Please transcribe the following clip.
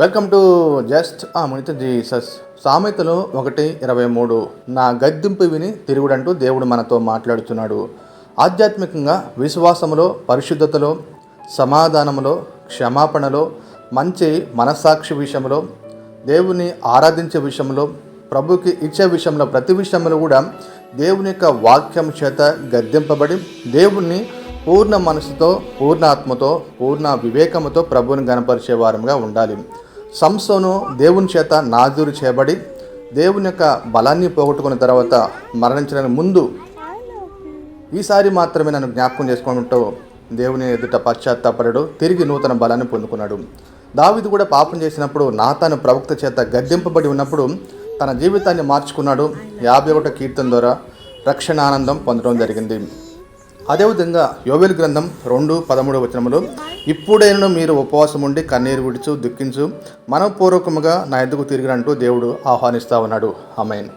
Welcome to just ఆ మునిత Jesus. సామెతలు ఒకటి ఇరవై మూడు. నా గద్దింపు విని తిరుగుడంటూ దేవుడు మనతో మాట్లాడుతున్నాడు. ఆధ్యాత్మికంగా విశ్వాసములో పరిశుద్ధతలో సమాధానములో క్షమాపణలో మంచి మనస్సాక్షి విషయంలో దేవుని ఆరాధించే విషయంలో ప్రభుకి ఇచ్చే విషయంలో ప్రతి విషయంలో కూడా దేవుని యొక్క వాక్యం చేత గద్దెంపబడి దేవుణ్ణి పూర్ణ మనసుతో పూర్ణ ఆత్మతో పూర్ణ వివేకముతో ప్రభువుని గనపరిచే వారంగా ఉండాలి. సంస్థను దేవుని చేత నాజూరు చేయబడి దేవుని యొక్క బలాన్ని పోగొట్టుకున్న తర్వాత మరణించడానికి ముందు ఈసారి మాత్రమే నన్ను జ్ఞాపకం చేసుకుంటూ దేవుని ఎదుట పశ్చాత్తాపడడు తిరిగి నూతన బలాన్ని పొందుకున్నాడు. దావిది కూడా పాపం చేసినప్పుడు నాతాను ప్రవక్త చేత గద్దెంపబడి ఉన్నప్పుడు తన జీవితాన్ని మార్చుకున్నాడు. యాభై ఒకటో కీర్తన ద్వారా రక్షణ ఆనందం పొందడం జరిగింది. అదేవిధంగా యోవెల్ గ్రంథం రెండు పదమూడు వచనములు ఇప్పుడైనా మీరు ఉపవాసం ఉండి కన్నీరు విడుచు దుఃఖించు మనపూర్వకముగా నా ఎందుకు తిరిగినంటూ దేవుడు ఆహ్వానిస్తా ఉన్నాడు. ఆమెన్.